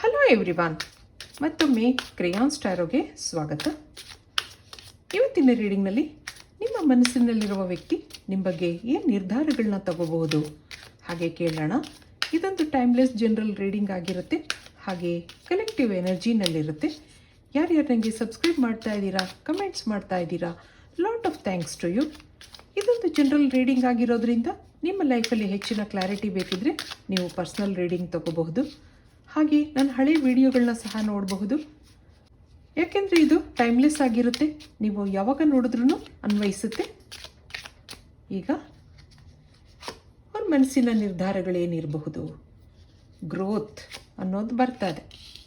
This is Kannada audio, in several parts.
ಹಲೋ ಎವ್ರಿವಾನ್ ಮತ್ತೊಮ್ಮೆ ಕ್ರೇಯಾನ್ ಸ್ಟಾರೋಗೆ ಸ್ವಾಗತ. ಇವತ್ತಿನ ರೀಡಿಂಗ್ನಲ್ಲಿ ನಿಮ್ಮ ಮನಸ್ಸಿನಲ್ಲಿರುವ ವ್ಯಕ್ತಿ ನಿಮ್ಮ ಬಗ್ಗೆ ಏನು ನಿರ್ಧಾರಗಳನ್ನ ತಗೋಬಹುದು? ಹಾಗೆ ಕೇಳೋಣ. ಇದೊಂದು ಟೈಮ್ಲೆಸ್ ಜನರಲ್ ರೀಡಿಂಗ್ ಆಗಿರುತ್ತೆ. ಹಾಗೆ ಕಲೆಕ್ಟಿವ್ ಎನರ್ಜಿನಲ್ಲಿರುತ್ತೆ ಯಾರ್ಯಾರು ನನಗೆ ಸಬ್ಸ್ಕ್ರೈಬ್ ಮಾಡ್ತಾ ಇದ್ದೀರಾ ಕಮೆಂಟ್ಸ್ ಮಾಡ್ತಾ ಇದ್ದೀರಾ lot of thanks to you ಇದೊಂದು ಜನರಲ್ ರೀಡಿಂಗ್ ಆಗಿರೋದ್ರಿಂದ ನಿಮ್ಮ ಲೈಫಲ್ಲಿ ಹೆಚ್ಚಿನ ಕ್ಲಾರಿಟಿ ಬೇಕಿದ್ರೆ ನೀವು ಪರ್ಸ್ನಲ್ ರೀಡಿಂಗ್ ತಗೋಬಹುದು. ಹಾಗೆ ನನ್ನ ಹಳೆ ವಿಡಿಯೋಗಳನ್ನ ಸಹ ನೋಡಬಹುದು. ಯಾಕೆಂದರೆ ಇದು ಟೈಮ್ಲೆಸ್ ಆಗಿರುತ್ತೆ. ನೀವು ಯಾವಾಗ ನೋಡಿದ್ರೂ ಅನ್ವಯಿಸುತ್ತೆ. ಈಗ ಅವ್ರ ಮನಸ್ಸಿನ ನಿರ್ಧಾರಗಳೇನಿರಬಹುದು? ಗ್ರೋತ್ ಅನ್ನೋದು ಬರ್ತಾ ಇದೆ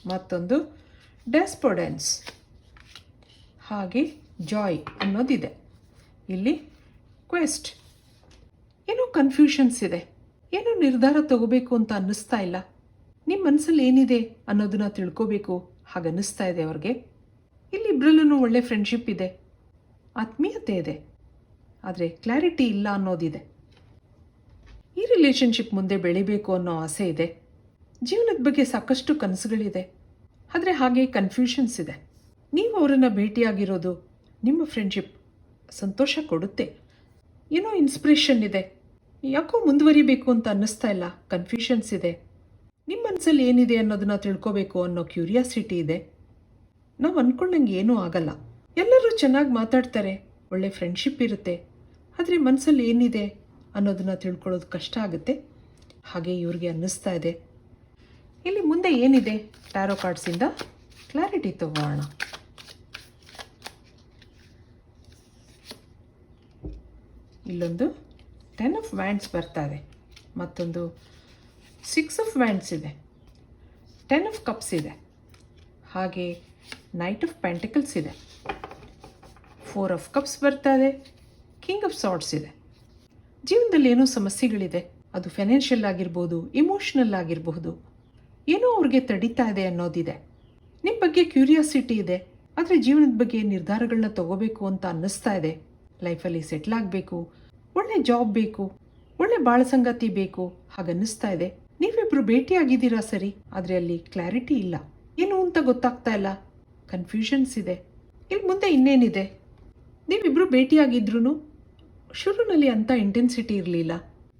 ಮತ್ತೊಂದು ಡೆಸ್ಪೊಡೆನ್ಸ್ ಹಾಗೆ ಜಾಯ್ ಅನ್ನೋದಿದೆ. ಇಲ್ಲಿ ಕ್ವೆಸ್ಟ್ ಏನೋ ಕನ್ಫ್ಯೂಷನ್ಸ್ ಇದೆ. ಏನೋ ನಿರ್ಧಾರ ತಗೋಬೇಕು ಅಂತ ಅನ್ನಿಸ್ತಾ ಇಲ್ಲ. ನಿಮ್ಮ ಮನಸ್ಸಲ್ಲಿ ಏನಿದೆ ಅನ್ನೋದನ್ನ ತಿಳ್ಕೋಬೇಕು. ಹಾಗನ್ನಿಸ್ತಾ ಇದೆ ಅವ್ರಿಗೆ. ಇಲ್ಲಿ ಇಬ್ಬರಲ್ಲೂ ಒಳ್ಳೆ ಫ್ರೆಂಡ್ಶಿಪ್ ಇದೆ. ಆತ್ಮೀಯತೆ ಇದೆ. ಆದರೆ ಕ್ಲಾರಿಟಿ ಇಲ್ಲ ಅನ್ನೋದಿದೆ. ಈ ರಿಲೇಷನ್ಶಿಪ್ ಮುಂದೆ ಬೆಳಿಬೇಕು ಅನ್ನೋ ಆಸೆ ಇದೆ. ಜೀವನದ ಬಗ್ಗೆ ಸಾಕಷ್ಟು ಕನಸುಗಳಿದೆ. ಆದರೆ ಹಾಗೆ ಕನ್ಫ್ಯೂಷನ್ಸ್ ಇದೆ. ನೀವು ಅವರನ್ನು ಭೇಟಿಯಾಗಿರೋದು ನಿಮ್ಮ ಫ್ರೆಂಡ್ಶಿಪ್ ಸಂತೋಷ ಕೊಡುತ್ತೆ. ಏನೋ ಇನ್ಸ್ಪಿರೇಷನ್ ಇದೆ. ಯಾಕೋ ಮುಂದುವರಿಬೇಕು ಅಂತ ಅನ್ನಿಸ್ತಾ ಇಲ್ಲ. ಕನ್ಫ್ಯೂಷನ್ಸ್ ಇದೆ. ನಿಮ್ಮ ಮನಸ್ಸಲ್ಲಿ ಏನಿದೆ ಅನ್ನೋದನ್ನ ತಿಳ್ಕೋಬೇಕು ಅನ್ನೋ ಕ್ಯೂರಿಯಾಸಿಟಿ ಇದೆ. ನಾವು ಅಂದ್ಕೊಂಡಂಗೆ ಏನೂ ಆಗಲ್ಲ. ಎಲ್ಲರೂ ಚೆನ್ನಾಗಿ ಮಾತಾಡ್ತಾರೆ, ಒಳ್ಳೆ ಫ್ರೆಂಡ್ಶಿಪ್ ಇರುತ್ತೆ. ಆದರೆ ಮನಸ್ಸಲ್ಲಿ ಏನಿದೆ ಅನ್ನೋದನ್ನ ತಿಳ್ಕೊಳ್ಳೋದು ಕಷ್ಟ ಆಗುತ್ತೆ. ಹಾಗೆ ಇವ್ರಿಗೆ ಅನ್ನಿಸ್ತಾ ಇದೆ. ಇಲ್ಲಿ ಮುಂದೆ ಏನಿದೆ? ಟ್ಯಾರೋ ಕಾರ್ಡ್ಸಿಂದ ಕ್ಲಾರಿಟಿ ತಗೋಣ ಇಲ್ಲೊಂದು ಟೆನ್ ಆಫ್ ವ್ಯಾಂಡ್ಸ್ ಬರ್ತಾ ಇದೆ. ಮತ್ತೊಂದು ಸಿಕ್ಸ್ ಆಫ್ ವ್ಯಾಂಡ್ಸ್ ಇದೆ. ಟೆನ್ ಆಫ್ ಕಪ್ಸ್ ಇದೆ. ಹಾಗೆ ನೈಟ್ ಆಫ್ ಪೆಂಟಿಕಲ್ಸ್ ಇದೆ. ಫೋರ್ ಆಫ್ ಕಪ್ಸ್ ಬರ್ತಾ ಇದೆ ಕಿಂಗ್ ಆಫ್ ಸಾಟ್ಸ್ ಇದೆ. ಜೀವನದಲ್ಲಿ ಏನೋ ಸಮಸ್ಯೆಗಳಿದೆ. ಅದು ಫೈನಾನ್ಷಿಯಲ್ ಆಗಿರ್ಬೋದು ಇಮೋಷ್ನಲ್ ಆಗಿರಬಹುದು ಏನೋ ಅವ್ರಿಗೆ ತಡೀತಾ ಇದೆ ಅನ್ನೋದಿದೆ. ನಿಮ್ಮ ಬಗ್ಗೆ ಕ್ಯೂರಿಯಾಸಿಟಿ ಇದೆ. ಆದರೆ ಜೀವನದ ಬಗ್ಗೆ ನಿರ್ಧಾರಗಳನ್ನ ತಗೋಬೇಕು ಅಂತ ಅನ್ನಿಸ್ತಾ ಇದೆ. ಲೈಫಲ್ಲಿ ಸೆಟ್ಲ್ ಆಗಬೇಕು. ಒಳ್ಳೆ ಜಾಬ್ ಬೇಕು. ಒಳ್ಳೆ ಬಾಳ ಸಂಗತಿ ಬೇಕು. ಹಾಗನ್ನಿಸ್ತಾ ಇದೆ. ನೀವಿಬ್ರು ಭೇಟಿಯಾಗಿದ್ದೀರಾ ಸರಿ? ಆದರೆ ಅಲ್ಲಿ ಕ್ಲಾರಿಟಿ ಇಲ್ಲ. ಏನು ಅಂತ ಗೊತ್ತಾಗ್ತಾ ಇಲ್ಲ. ಕನ್ಫ್ಯೂಷನ್ಸ್ ಇದೆ. ಇಲ್ಲಿ ಮುಂದೆ ಇನ್ನೇನಿದೆ? ನೀವಿಬ್ರು ಭೇಟಿಯಾಗಿದ್ರು ಶುರುನಲ್ಲಿ ಅಂಥ ಇಂಟೆನ್ಸಿಟಿ ಇರಲಿಲ್ಲ.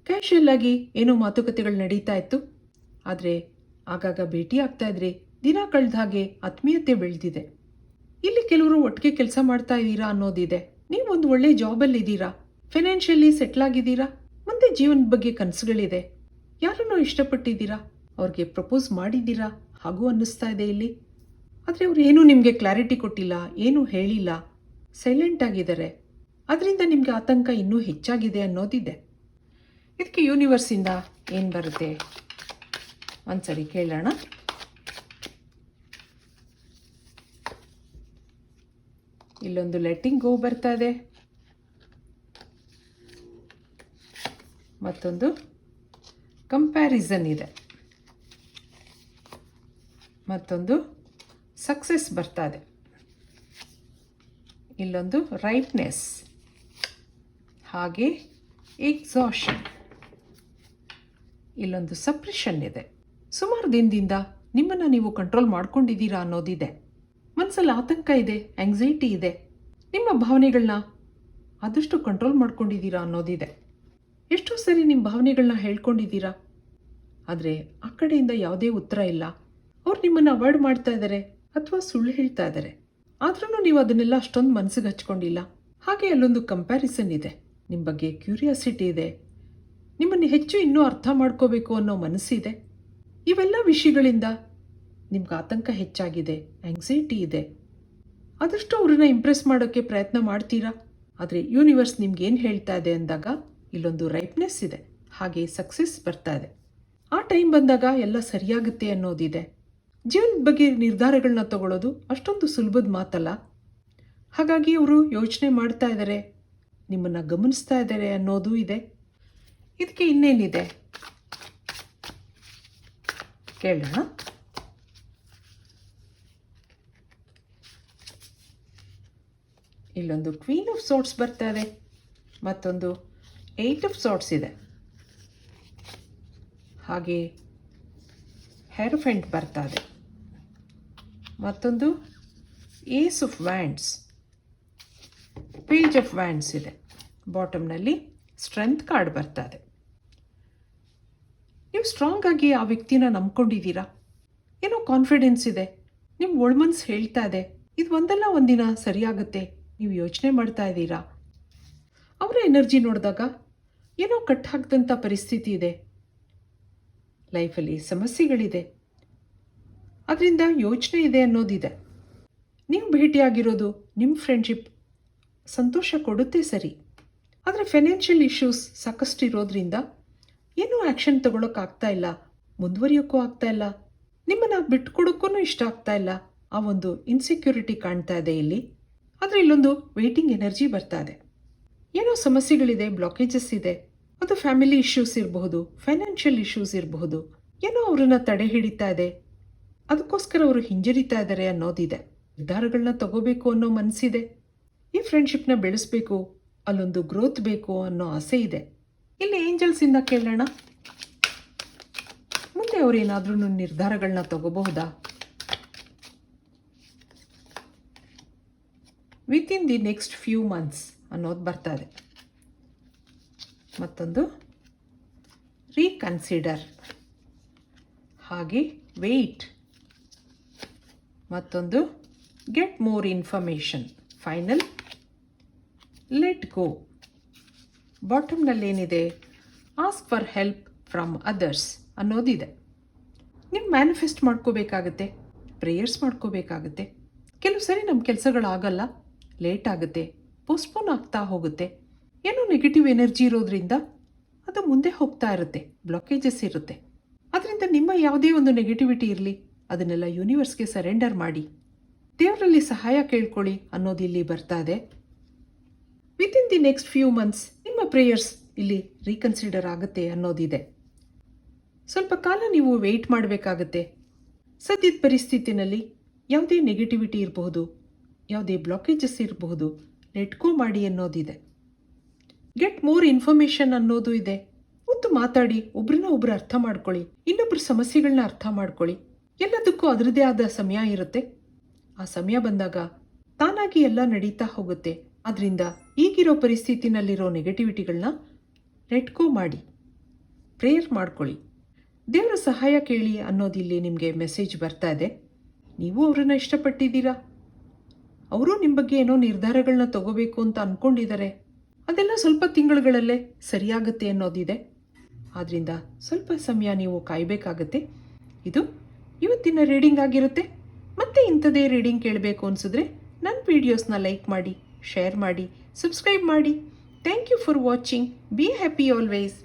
ಕ್ಯಾಶುಯಲ್ ಆಗಿ ಏನೋ ಮಾತುಕತೆಗಳು ನಡೀತಾ ಇತ್ತು. ಆದರೆ ಆಗಾಗ ಭೇಟಿ ಆಗ್ತಾ ಇದ್ರೆ ದಿನ ಕಳೆದ ಹಾಗೆ ಆತ್ಮೀಯತೆ ಬೆಳೆದಿದೆ. ಇಲ್ಲಿ ಕೆಲವರು ಒಟ್ಟಿಗೆ ಕೆಲಸ ಮಾಡ್ತಾ ಇದ್ದೀರಾ ಅನ್ನೋದಿದೆ. ನೀವೊಂದು ಒಳ್ಳೆ ಜಾಬಲ್ಲಿದ್ದೀರಾ ಫೈನಾನ್ಷಿಯಲಿ ಸೆಟ್ಲ್ ಆಗಿದ್ದೀರಾ? ಮುಂದೆ ಜೀವನದ ಬಗ್ಗೆ ಕನಸುಗಳಿದೆ. ಯಾರನ್ನೋ ಇಷ್ಟಪಟ್ಟಿದ್ದೀರಾ? ಅವ್ರಿಗೆ ಪ್ರಪೋಸ್ ಮಾಡಿದ್ದೀರಾ? ಹಾಗೂ ಅನ್ನಿಸ್ತಾ ಇದೆ ಇಲ್ಲಿ. ಆದರೆ ಅವ್ರು ಏನೂ ನಿಮಗೆ ಕ್ಲಾರಿಟಿ ಕೊಟ್ಟಿಲ್ಲ, ಏನೂ ಹೇಳಿಲ್ಲ. ಸೈಲೆಂಟ್ ಆಗಿದ್ದಾರೆ. ಅದರಿಂದ ನಿಮಗೆ ಆತಂಕ ಇನ್ನೂ ಹೆಚ್ಚಾಗಿದೆ ಅನ್ನೋದಿದೆ. ಇದಕ್ಕೆ ಯೂನಿವರ್ಸಿಂದ ಏನು ಬರುತ್ತೆ? ಒಂದ್ಸರಿ ಕೇಳೋಣ. ಇಲ್ಲೊಂದು ಲೆಟ್ಟಿಂಗ್ ಗೋ ಬರ್ತಾ ಇದೆ. ಮತ್ತೊಂದು. ಕಂಪ್ಯಾರಿಸನ್ ಇದೆ. ಮತ್ತೊಂದು ಸಕ್ಸಸ್ ಬರ್ತಾ ಇದೆ. ಇಲ್ಲೊಂದು ರೈಟ್ನೆಸ್ ಹಾಗೆ ಎಕ್ಸಾಷನ್ ಇಲ್ಲೊಂದು ಸಪ್ರೆಷನ್ ಇದೆ. ಸುಮಾರು ದಿನದಿಂದ ನಿಮ್ಮನ್ನು ನೀವು ಕಂಟ್ರೋಲ್ ಮಾಡ್ಕೊಂಡಿದ್ದೀರಾ ಅನ್ನೋದಿದೆ. ಮನಸ್ಸಲ್ಲಿ ಆತಂಕ ಇದೆ ಆಂಗ್ಸೈಟಿ ಇದೆ. ನಿಮ್ಮ ಭಾವನೆಗಳನ್ನ ಆದಷ್ಟು ಕಂಟ್ರೋಲ್ ಮಾಡ್ಕೊಂಡಿದ್ದೀರಾ ಅನ್ನೋದಿದೆ. ಎಷ್ಟೋ ಸರಿ ನಿಮ್ಮ ಭಾವನೆಗಳನ್ನ ಹೇಳ್ಕೊಂಡಿದ್ದೀರಾ? ಆದರೆ ಆ ಕಡೆಯಿಂದ ಯಾವುದೇ ಉತ್ತರ ಇಲ್ಲ. ಅವ್ರು ನಿಮ್ಮನ್ನು ಅವಾಯ್ಡ್ ಮಾಡ್ತಾ ಇದ್ದಾರೆ ಅಥವಾ ಸುಳ್ಳು ಹೇಳ್ತಾ ಇದ್ದಾರೆ ಆದ್ರೂ ನೀವು ಅದನ್ನೆಲ್ಲ ಅಷ್ಟೊಂದು ಮನಸ್ಸಿಗೆ ಹಚ್ಕೊಂಡಿಲ್ಲ. ಹಾಗೆ ಅಲ್ಲೊಂದು ಕಂಪ್ಯಾರಿಸನ್ ಇದೆ. ನಿಮ್ಮ ಬಗ್ಗೆ ಕ್ಯೂರಿಯಾಸಿಟಿ ಇದೆ. ನಿಮ್ಮನ್ನು ಹೆಚ್ಚು ಇನ್ನೂ ಅರ್ಥ ಮಾಡ್ಕೋಬೇಕು ಅನ್ನೋ ಮನಸ್ಸಿದೆ. ಇವೆಲ್ಲ ವಿಷಯಗಳಿಂದ ನಿಮ್ಗೆ ಆತಂಕ ಹೆಚ್ಚಾಗಿದೆ ಆಂಗ್ಸೈಟಿ ಇದೆ. ಆದಷ್ಟು ಅವ್ರನ್ನ ಇಂಪ್ರೆಸ್ ಮಾಡೋಕ್ಕೆ ಪ್ರಯತ್ನ ಮಾಡ್ತೀರಾ? ಆದರೆ ಯೂನಿವರ್ಸ್ ನಿಮ್ಗೇನು ಹೇಳ್ತಾ ಇದೆ ಅಂದಾಗ ಇಲ್ಲೊಂದು ರೈಟ್ನೆಸ್ ಇದೆ. ಹಾಗೆ ಸಕ್ಸಸ್ ಬರ್ತಾ ಇದೆ. ಆ ಟೈಮ್ ಬಂದಾಗ ಎಲ್ಲ ಸರಿಯಾಗುತ್ತೆ ಅನ್ನೋದಿದೆ. ಜೀವನದ ಬಗ್ಗೆ ನಿರ್ಧಾರಗಳನ್ನ ತಗೊಳ್ಳೋದು ಅಷ್ಟೊಂದು ಸುಲಭದ ಮಾತಲ್ಲ. ಹಾಗಾಗಿ ಅವರು ಯೋಚನೆ ಮಾಡ್ತಾ ಇದ್ದಾರೆ ನಿಮ್ಮನ್ನು ಗಮನಿಸ್ತಾ ಇದ್ದಾರೆ ಅನ್ನೋದು ಇದೆ. ಇದಕ್ಕೆ ಇನ್ನೇನಿದೆ? ಕೇಳೋಣ. ಇಲ್ಲೊಂದು ಕ್ವೀನ್ ಆಫ್ ಸೋಟ್ಸ್ ಬರ್ತಾ ಇದೆ. ಮತ್ತೊಂದು ಏಯ್ಟ್ ಆಫ್ ಸಾಟ್ಸ್ ಇದೆ. ಹಾಗೆ ಹೆರ್ಫೆಂಟ್ ಬರ್ತಾ ಇದೆ. ಮತ್ತೊಂದು ace of wands page of wands ಇದೆ. ಬಾಟಮ್ನಲ್ಲಿ ಸ್ಟ್ರೆಂತ್ ಕಾರ್ಡ್ ಬರ್ತಾ ಇದೆ. ನೀವು ಸ್ಟ್ರಾಂಗ್ ಆಗಿ ಆ ವ್ಯಕ್ತಿನ ನಂಬ್ಕೊಂಡಿದ್ದೀರಾ? ಏನೋ ಕಾನ್ಫಿಡೆನ್ಸ್ ಇದೆ. ನಿಮ್ಮ ಒಳ್ಮನ್ಸ್ ಹೇಳ್ತಾ ಇದೆ. ಇದು ಒಂದಲ್ಲ ಒಂದಿನ ಸರಿಯಾಗುತ್ತೆ. ನೀವು ಯೋಚನೆ ಮಾಡ್ತಾ ಇದ್ದೀರಾ? ಅವರ ಎನರ್ಜಿ ನೋಡಿದಾಗ ಏನೋ ಕಟ್ ಹಾಕ್ದಂಥ ಪರಿಸ್ಥಿತಿ ಇದೆ. ಲೈಫಲ್ಲಿ ಸಮಸ್ಯೆಗಳಿದೆ. ಅದರಿಂದ ಯೋಚನೆ ಇದೆ ಅನ್ನೋದಿದೆ. ನೀವು ಭೇಟಿಯಾಗಿರೋದು ನಿಮ್ಮ ಫ್ರೆಂಡ್ಶಿಪ್ ಸಂತೋಷ ಕೊಡುತ್ತೆ ಸರಿ. ಆದರೆ ಫೈನಾನ್ಷಿಯಲ್ ಇಶ್ಯೂಸ್ ಸಾಕಷ್ಟು ಇರೋದ್ರಿಂದ ಏನೂ ಆ್ಯಕ್ಷನ್ ತಗೊಳಕ್ಕಾಗ್ತಾ ಇಲ್ಲ, ಮುಂದುವರಿಯೋಕ್ಕೂ ಆಗ್ತಾ ಇಲ್ಲ, ನಿಮ್ಮನ್ನು ಬಿಟ್ಕೊಡೋಕ್ಕೂ ಇಷ್ಟ ಆಗ್ತಾ ಇಲ್ಲ ಆ ಒಂದು ಇನ್ಸೆಕ್ಯೂರಿಟಿ ಕಾಣ್ತಾ ಇದೆ ಇಲ್ಲಿ. ಆದರೆ ಇಲ್ಲೊಂದು ವೆಯ್ಟಿಂಗ್ ಎನರ್ಜಿ ಬರ್ತಾ ಇದೆ. ಏನೋ ಸಮಸ್ಯೆಗಳಿದೆ ಬ್ಲಾಕೇಜಸ್ ಇದೆ. ಅದು ಫ್ಯಾಮಿಲಿ ಇಶ್ಯೂಸ್ ಇರಬಹುದು, ಫೈನಾನ್ಷಿಯಲ್ ಇಶ್ಯೂಸ್ ಇರಬಹುದು. ಏನೋ ಅವರನ್ನ ತಡೆ ಹಿಡಿತಾ ಇದೆ. ಅದಕ್ಕೋಸ್ಕರ ಅವರು ಹಿಂಜರಿತಾ ಇದ್ದಾರೆ ಅನ್ನೋದಿದೆ. ನಿರ್ಧಾರಗಳನ್ನ ತಗೋಬೇಕು ಅನ್ನೋ ಮನಸ್ಸಿದೆ ಈ ಫ್ರೆಂಡ್ಶಿಪ್ನ ಬೆಳೆಸಬೇಕು, ಅಲ್ಲೊಂದು ಗ್ರೋತ್ ಬೇಕು ಅನ್ನೋ ಆಸೆ ಇದೆ. ಇಲ್ಲಿ ಏಂಜಲ್ಸಿಂದ ಕೇಳೋಣ. ಮುಂದೆ ಅವರೇನಾದ್ರೂ ನಿರ್ಧಾರಗಳನ್ನ ತಗೋಬಹುದಾ? Within the next few months ಅನ್ನೋದು ಬರ್ತಾ ಇದೆ. ಮತ್ತೊಂದು ರೀಕನ್ಸಿಡರ್ ಹಾಗೆ ವೆಯ್ಟ್ ಮತ್ತೊಂದು get more information final let go ಬಾಟಮ್ನಲ್ಲೇನಿದೆ ask for help from others ಅನ್ನೋದಿದೆ. ನೀವು ಮ್ಯಾನಿಫೆಸ್ಟ್ ಮಾಡ್ಕೋಬೇಕಾಗತ್ತೆ. ಪ್ರೇಯರ್ಸ್ ಮಾಡ್ಕೋಬೇಕಾಗತ್ತೆ. ಕೆಲವು ಸರಿ ನಮ್ಮ ಕೆಲಸಗಳಾಗಲ್ಲ. ಲೇಟ್ ಆಗುತ್ತೆ. ಪೋಸ್ಟ್ಪೋನ್ ಆಗ್ತಾ ಹೋಗುತ್ತೆ. ಏನೋ ನೆಗೆಟಿವ್ ಎನರ್ಜಿ ಇರೋದ್ರಿಂದ ಅದು ಮುಂದೆ ಹೋಗ್ತಾ ಇರುತ್ತೆ ಬ್ಲಾಕೇಜಸ್ ಇರುತ್ತೆ. ಅದರಿಂದ ನಿಮ್ಮ ಯಾವುದೇ ಒಂದು ನೆಗೆಟಿವಿಟಿ ಇರಲಿ, ಅದನ್ನೆಲ್ಲ ಯೂನಿವರ್ಸ್ಗೆ ಸರೆಂಡರ್ ಮಾಡಿ. ದೇವರಲ್ಲಿ ಸಹಾಯ ಕೇಳ್ಕೊಳ್ಳಿ ಅನ್ನೋದು ಇಲ್ಲಿ ಬರ್ತಾ ಇದೆ. With in the next few months ನಿಮ್ಮ ಪ್ರೇಯರ್ಸ್ ಇಲ್ಲಿ ರೀಕನ್ಸಿಡರ್ ಆಗುತ್ತೆ ಅನ್ನೋದಿದೆ. ಸ್ವಲ್ಪ ಕಾಲ ನೀವು ವೆಯ್ಟ್ ಮಾಡಬೇಕಾಗತ್ತೆ. ಸದ್ಯದ ಪರಿಸ್ಥಿತಿನಲ್ಲಿ ಯಾವುದೇ ನೆಗೆಟಿವಿಟಿ ಇರಬಹುದು, ಯಾವುದೇ ಬ್ಲಾಕೇಜಸ್ ಇರಬಹುದು ನೆಟ್ಕೋ ಮಾಡಿ ಅನ್ನೋದಿದೆ. ಗೆಟ್ ಮೋರ್ ಇನ್ಫಾರ್ಮೇಶನ್ ಅನ್ನೋದು ಇದೆ. ಮತ್ತು ಮಾತಾಡಿ, ಒಬ್ರನ್ನ ಒಬ್ರು ಅರ್ಥ ಮಾಡ್ಕೊಳ್ಳಿ. ಇನ್ನೊಬ್ರ ಸಮಸ್ಯೆಗಳನ್ನ ಅರ್ಥ ಮಾಡ್ಕೊಳ್ಳಿ. ಎಲ್ಲದಕ್ಕೂ ಅದರದೇ ಆದ ಸಮಯ ಇರುತ್ತೆ. ಆ ಸಮಯ ಬಂದಾಗ ತಾನಾಗಿ ಎಲ್ಲ ನಡೀತಾ ಹೋಗುತ್ತೆ. ಅದರಿಂದ ಈಗಿರೋ ಪರಿಸ್ಥಿತಿನಲ್ಲಿರೋ ನೆಗೆಟಿವಿಟಿಗಳನ್ನ ರೆಟ್ಕೋ ಮಾಡಿ. ಪ್ರೇಯರ್ ಮಾಡ್ಕೊಳ್ಳಿ. ದೇವರ ಸಹಾಯ ಕೇಳಿ ಅನ್ನೋದಿಲ್ಲಿ ನಿಮಗೆ ಮೆಸೇಜ್ ಬರ್ತಾ ಇದೆ. ನೀವು ಅವರನ್ನು ಇಷ್ಟಪಟ್ಟಿದ್ದೀರಾ? ಅವರು ನಿಮ್ಮ ಬಗ್ಗೆ ಏನೋ ನಿರ್ಧಾರಗಳನ್ನ ತಗೋಬೇಕು ಅಂತ ಅಂದ್ಕೊಂಡಿದ್ದಾರೆ ಅದೆಲ್ಲ ಸ್ವಲ್ಪ ತಿಂಗಳುಗಳಲ್ಲೇ ಸರಿಯಾಗುತ್ತೆ ಅನ್ನೋದಿದೆ. ಆದ್ದರಿಂದ ಸ್ವಲ್ಪ ಸಮಯ ನೀವು ಕಾಯಬೇಕಾಗತ್ತೆ. ಇದು ಇವತ್ತಿನ ರೀಡಿಂಗ್ ಆಗಿರುತ್ತೆ. ಮತ್ತೆ ಇಂಥದೇ ರೀಡಿಂಗ್ ಕೇಳಬೇಕು ಅನಿಸಿದ್ರೆ ನನ್ನ ವಿಡಿಯೋಸ್ನ ಲೈಕ್ ಮಾಡಿ, ಶೇರ್ ಮಾಡಿ, ಸಬ್ಸ್ಕ್ರೈಬ್ ಮಾಡಿ. Thank you for watching. Be happy always.